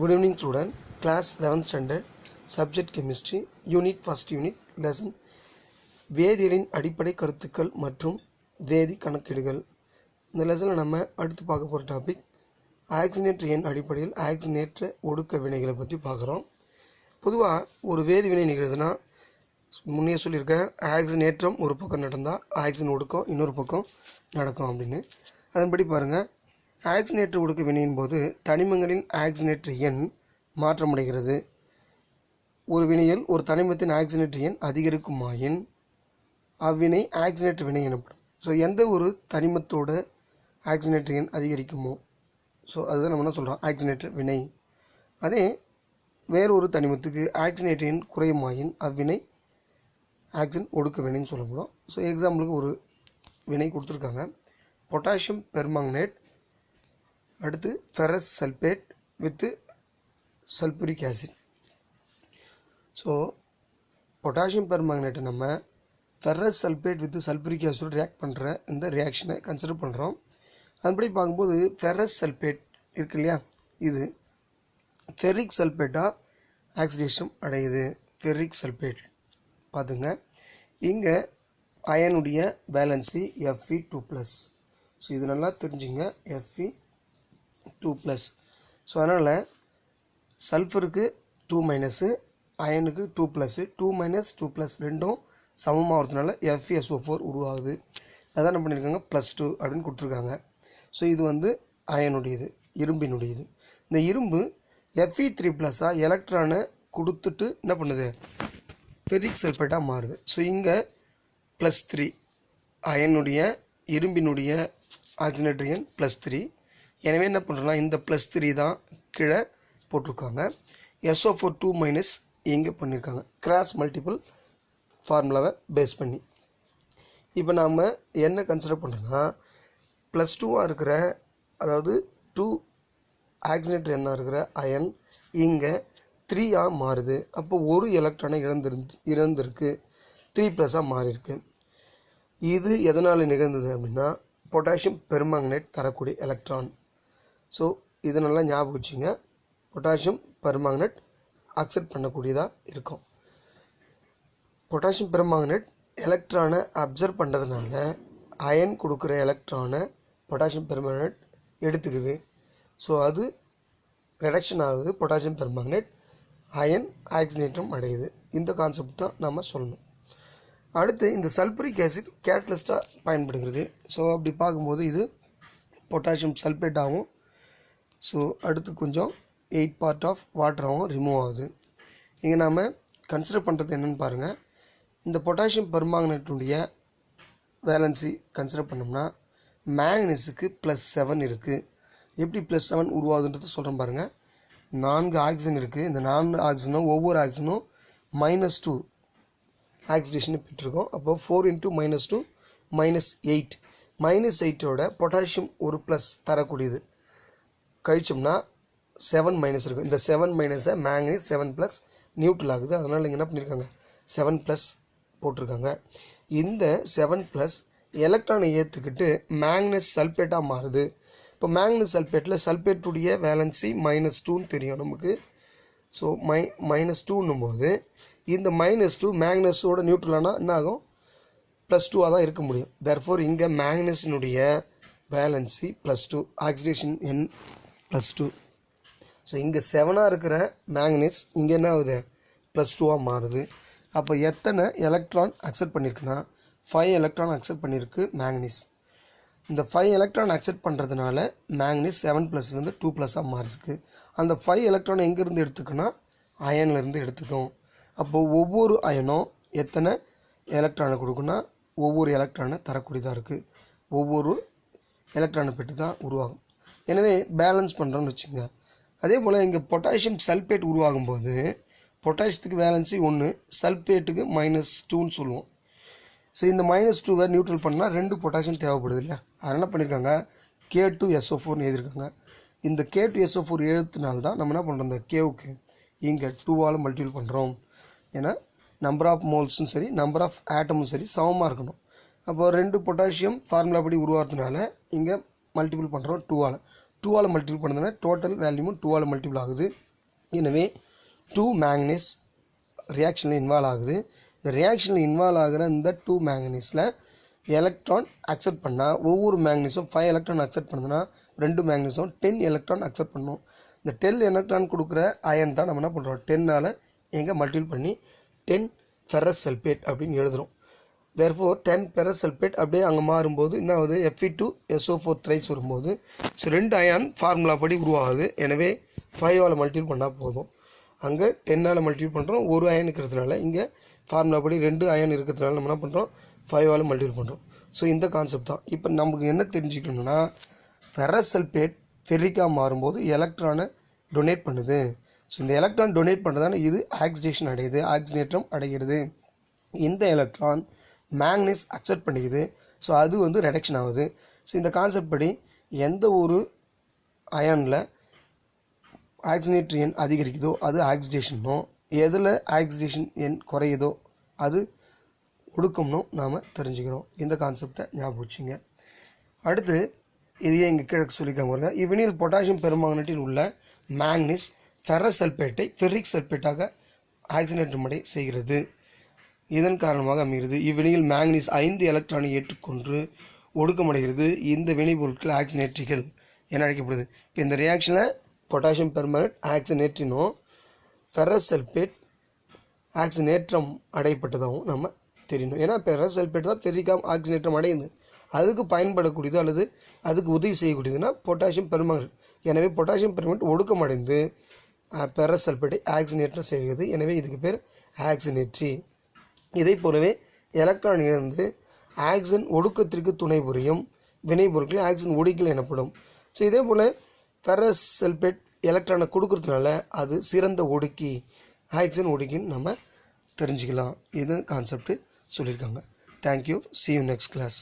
Good evening, student. Class 11th standard, subject chemistry, unit first unit, lesson. வேதியியலின் அடிப்படை கருத்துக்கள் மற்றும் வேதி கணக்கீடுகள். இந்த லெசனில் நம்ம அடுத்து பார்க்க போகிற டாபிக் ஆக்சினேற்ற எண் அடிப்படையில் ஆக்சினேற்ற ஒடுக்க வினைகளை பற்றி பார்க்குறோம். பொதுவாக ஒரு வேதி வினை நிகழ்துன்னா முன்னே சொல்லியிருக்கேன் ஆக்சினேற்றம் ஒரு பக்கம் நடந்தால் ஆக்சின் ஒடுக்கம் இன்னொரு பக்கம் நடக்கும் அப்படின்னு. அதன்படி பாருங்கள் ஆக்சினேட்டர் ஒடுக்க வினையின் போது தனிமங்களின் ஆக்சினேட்டர் எண் மாற்றமடைகிறது. ஒரு வினையில் ஒரு தனிமத்தின் ஆக்சினேட்டர் எண் அதிகரிக்குமாயின் அவ்வினை ஆக்சினேட்டர் வினை எனப்படும். ஸோ எந்த ஒரு தனிமத்தோட ஆக்சினேட்டர் எண் அதிகரிக்குமோ ஸோ அதுதான் நம்ம என்ன சொல்கிறோம் ஆக்சினேட்டர் வினை. அதே வேறொரு தனிமத்துக்கு ஆக்சினேட்டர் எண் குறையுமாயின் அவ்வினை ஆக்சின் ஒடுக்க வினைன்னு சொல்லப்படும். ஸோ எக்ஸாம்பிளுக்கு ஒரு வினை கொடுத்துருக்காங்க. பொட்டாசியம் பெர்மாங்கனேட் அடுத்து ferrous sulphate with sulphuric acid so potassium பெர்மாங்கனேட்டை நம்ம ferrous sulphate with sulphuric acid react பண்ணுற இந்த ரியாக்ஷனை கன்சிடர் பண்ணுறோம் அதுபடி பார்க்கும்போது ஃபெரஸ் சல்பேட் இருக்கு இல்லையா? இது ஃபெரிக் சல்பேட்டாக ஆக்சிடேஷன் அடையுது. ஃபெரிக் சல்பேட் பார்த்துங்க இங்கே அயனுடைய valency F E two plus so இது நல்லா தெரிஞ்சுங்க. F E two plus so அதனால் சல்ஃபருக்கு two minus அயனுக்கு two plus two minus two plus ரெண்டும் சமமாக வரதுனால எஃப்எஸ்ஓ ஃபோர் உருவாகுது. அதான் என்ன பண்ணியிருக்காங்க ப்ளஸ் டூ அப்படின்னு கொடுத்துருக்காங்க. ஸோ இது வந்து அயனுடையது இரும்பினுடையது. இந்த இரும்பு எஃப்இ த்ரீ ப்ளஸ்ஸாக எலக்ட்ரானை கொடுத்துட்டு என்ன பண்ணுது? ஃபெரிக் சல்ஃபேட்டாக மாறுது. ஸோ இங்கே ப்ளஸ் த்ரீ அயனுடைய இரும்பினுடைய ஆக்சினேட்ரியன் ப்ளஸ் த்ரீ எனவே என்ன பண்ணுறோன்னா இந்த ப்ளஸ் த்ரீ தான் கீழே போட்டிருக்காங்க. எஸ்ஓ ஃபோர் டூ மைனஸ் இங்கே பண்ணியிருக்காங்க கிராஸ் மல்டிபிள் ஃபார்முலாவை பேஸ் பண்ணி. இப்போ நாம் என்ன கன்சிடர் பண்ணுறோன்னா ப்ளஸ் டூவாக இருக்கிற அதாவது டூ ஆக்சிடென்ட் என்ன இருக்கிற அயன் இங்கே த்ரீயாக மாறுது. அப்போ ஒரு எலக்ட்ரானை இழந்திருந்து இழந்திருக்கு. த்ரீ ப்ளஸ்ஸாக மாறியிருக்கு. இது எதனால் நிகழ்ந்தது அப்படின்னா பொட்டாசியம் பெர்மாங்கனேட் தரக்கூடிய எலக்ட்ரான் ஸோ இது நல்லா ஞாபகம் வச்சுங்க. பொட்டாசியம் பெர்மாங்கனேட் அக்செப்ட் பண்ணக்கூடியதாக இருக்கும். பொட்டாசியம் பெர்மாங்கனேட் எலக்ட்ரானை அப்சர்வ் பண்ணுறதுனால அயன் கொடுக்குற எலக்ட்ரானை பொட்டாசியம் பெர்மாங்கனேட் எடுத்துக்குது. ஸோ அது ரிடக்ஷன் ஆகுது பொட்டாசியம் பெர்மாங்கனேட் அயன் ஆக்சினேற்றம் அடையுது. இந்த கான்செப்ட் தான் நம்ம சொல்லணும். அடுத்து இந்த சல்பரிக் ஆசிட் கேட்டலிஸ்ட்டாக பயன்படுகிறது. ஸோ அப்படி பார்க்கும்போது இது பொட்டாசியம் சல்பேட்டாகவும் ஸோ அடுத்து கொஞ்சம் எயிட் பார்ட் ஆஃப் வாட்டராகவும் ரிமூவ் ஆகுது. இங்கே நாம் கன்சிடர் பண்ணுறது என்னென்னு பாருங்கள் இந்த பொட்டாசியம் பெர்மாங்கனேட்டுடைய வேலன்சி கன்சிடர் பண்ணோம்னா மேக்னஸுக்கு ப்ளஸ் செவன் இருக்குது எப்படி ப்ளஸ் செவன் உருவாகுதுன்றது சொல்கிறேன் பாருங்கள் நான்கு ஆக்சிஜன் இருக்குது இந்த நான்கு ஆக்சிஜனும் ஒவ்வொரு ஆக்சிஜனும் மைனஸ் டூ ஆக்சிடேஷன் பெற்றிருக்கோம். அப்போ four into minus two minus eight minus எயிட்டோட potassium ஒரு ப்ளஸ் தரக்கூடியது. கழிச்சோம்னா செவன் மைனஸ் இருக்கும். இந்த செவன் மைனஸை மேங்கனீஸ் செவன் ப்ளஸ் நியூட்ரல் ஆகுது. அதனால் இங்கே என்ன பண்ணியிருக்காங்க செவன் ப்ளஸ் போட்டிருக்காங்க. இந்த செவன் ப்ளஸ் எலக்ட்ரானை ஏற்றுக்கிட்டு மேங்னஸ் சல்பேட்டாக மாறுது. இப்போ மேங்னஸ் சல்பேட்டில் சல்பேட்டுடைய வேலன்சி மைனஸ் டூன்னு தெரியும் நமக்கு. ஸோ மை மைனஸ் டூன்னும் போது இந்த மைனஸ் டூ மேக்னஸோட நியூட்ரலானால் என்ன ஆகும்? ப்ளஸ் டூவாக தான் இருக்க முடியும். தர்ஃபோர் இங்கே மேக்னஸினுடைய வேலன்சி ப்ளஸ் டூ ஆக்சிடேஷன் என் ப்ளஸ் டூ ஸோ இங்கே செவனாக இருக்கிற மேங்கனீஸ் இங்கே என்ன ஆகுது? ப்ளஸ் டூவாக மாறுது. அப்போ எத்தனை எலக்ட்ரான் அக்செப்ட் பண்ணியிருக்குன்னா ஃபைவ் எலக்ட்ரான் அக்செப்ட் பண்ணியிருக்கு மேங்கனீஸ் இந்த ஃபைவ் எலக்ட்ரான் அக்செப்ட் பண்ணுறதுனால மேங்கனீஸ் செவன் ப்ளஸ்லேருந்து டூ ப்ளஸ்ஸாக மாறிருக்கு. அந்த ஃபைவ் எலக்ட்ரான் எங்கேருந்து எடுத்துக்குன்னா அயன்லேருந்து எடுத்துக்கும். அப்போது ஒவ்வொரு அயனும் எத்தனை எலக்ட்ரானை கொடுக்குன்னா ஒவ்வொரு எலக்ட்ரானை தரக்கூடியதாக இருக்குது ஒவ்வொரு எலக்ட்ரானை பெற்று தான் உருவாகும். எனவே பேலன்ஸ் பண்ணுறோன்னு வச்சுங்க அதே போல் இங்கே பொட்டாசியம் சல்பேட் உருவாகும் போது பொட்டாசியத்துக்கு வேலன்சி ஒன்று சல்பேட்டுக்கு மைனஸ் டூன்னு சொல்லுவோம். ஸோ இந்த மைனஸ் டூவை நியூட்ரல் பண்ணால் ரெண்டு பொட்டாசியம் தேவைப்படுது இல்லையா? அதனால் என்ன பண்ணியிருக்காங்க கே டூ எஸ்ஓ ஃபோர்னு எழுதியிருக்காங்க. இந்த K two S O four எழுத்துனால தான் நம்ம என்ன பண்ணுறோம் இந்த கேவுக்கு இங்கே டூவால் மல்டிபிள் பண்ணுறோம் ஏன்னா நம்பர் ஆஃப் மோல்ஸும் சரி நம்பர் ஆஃப் ஆட்டமும் சரி சமமாக இருக்கணும். அப்போ ரெண்டு பொட்டாசியம் ஃபார்முலா படி உருவாகிறதுனால இங்கே மல்டிபிள் பண்ணுறோம் டூவால் டூவால் மல்டிபிள் பண்ணதுன்னா டோட்டல் வேல்யூமும் டூவால் மல்டிபிள் ஆகுது. எனவே டூ மேக்னீஸ் ரியாக்ஷனில் இன்வால்வ் ஆகுது. இந்த ரியாக்ஷனில் இன்வால்வ் ஆகிற இந்த டூ மேக்னீஸில் எலக்ட்ரான் அக்செப்ட் பண்ணால் ஒவ்வொரு மேக்னீஸும் ஃபைவ் எலக்ட்ரான் அக்செப்ட் பண்ணுதுன்னா ரெண்டு மேக்னீஸும் டென் எலக்ட்ரான் அக்செப்ட் பண்ணும். இந்த டென் எலக்ட்ரான் கொடுக்குற அயன் தான் நம்ம என்ன பண்ணுறோம் டென்னால் எங்கே மல்டிபிள் பண்ணி டென் ஃபெரஸ் சல்பேட் அப்படின்னு எழுதுகிறோம் தேர்ஃபோர் டென் பெரசல்பேட் அப்படியே அங்கே மாறும்போது என்ன ஆகுது F E two S O four thrice வரும்போது. ஸோ ரெண்டு அயான் ஃபார்முலா படி உருவாகுது. எனவே ஃபைவால் மல்டிபிள் பண்ணால் போதும். அங்கே டென்னால் மல்டிபிள் பண்ணுறோம் ஒரு அயன் இருக்கிறதுனால இங்கே ஃபார்முலா படி ரெண்டு அயன் இருக்கிறதுனால நம்ம என்ன பண்ணுறோம் ஃபைவால் மல்டிபிள் பண்ணுறோம் ஸோ இந்த கான்செப்ட் தான். இப்போ நமக்கு என்ன தெரிஞ்சுக்கணும்னா ஃபெரஸ் சல்பேட் ஃபெர்ரிக்காக மாறும்போது எலக்ட்ரானை டொனேட் பண்ணுது. ஸோ இந்த எலக்ட்ரான் டொனேட் பண்ணுறதால இது ஆக்சிடேஷன் அடையுது. ஆக்சிடேட்டம் அடைகிறது. இந்த எலக்ட்ரான் மேக்னஸ் அக்செப்ட் பண்ணிக்குது. ஸோ அது வந்து ரெடக்ஷன் ஆகுது. ஸோ இந்த கான்செப்ட் படி எந்த ஒரு அயனில் ஆக்சினேட்ரி எண் அதிகரிக்குதோ அது ஆக்சிடேஷனோ எதில் ஆக்சிடேஷன் எண் குறையுதோ அது ஒடுக்கம்னும் நாம் தெரிஞ்சுக்கிறோம். இந்த கான்செப்டை ஞாபகம் வச்சுங்க. அடுத்து இதையே இங்கே கீழே சொல்லிக்காம பாருங்க. இவ்வினில் பொட்டாசியம் பெருமாங்கனட்டில் உள்ள மேக்னீஸ் ஃபெரஸ் சல்பேட்டை ஃபெர்ரிக் சல்பேட்டாக ஆக்சினேற்றம் முறை செய்கிறது. இதன் காரணமாக அமைகிறது. இவ்வினையில் மேக்னீஸ் ஐந்து எலக்ட்ரானை ஏற்றுக்கொண்டு ஒடுக்கமடைகிறது. இந்த வினைப்பொருட்கள் ஆக்சினேற்றிகள் என அழைக்கப்படுது. இந்த ரியாக்ஷனில் பொட்டாசியம் பெர்மனட் ஆக்சினேற்றினோ ஃபெரஸ் சல்பேட் ஆக்சினேற்றம் அடையப்பட்டதாகவும் நம்ம தெரியணும் ஏன்னா ஃபெரஸ் சல்பேட் தான் பெரிகாம் ஆக்சினேற்றம் அடையுது. அதுக்கு பயன்படக்கூடியது அல்லது அதுக்கு உதவி செய்யக்கூடியதுன்னா பொட்டாசியம் பெர்மனட் எனவே பொட்டாசியம் பெர்மனட் ஒடுக்கமடைந்து பெரஸ் சல்பேட்டை ஆக்சினேற்றம் செய்கிறது. எனவே இதுக்கு பேர் ஆக்சினேற்றி இதை போலவே எலக்ட்ரான் இழந்து ஆக்சன் ஒடுக்கத்திற்கு துணை புரியும் வினைபொருட்கள் ஆக்சன் ஒடுக்கல் எனப்படும். ஸோ இதே போல் ஃபெரஸ் செல்பேட் எலக்ட்ரானை கொடுக்கறதுனால அது சிறந்த ஒடுக்கி ஆக்சன் ஒடுக்கின்னு நம்ம தெரிஞ்சுக்கலாம். இது கான்செப்ட் சொல்லியிருக்காங்க. Thank you see you next class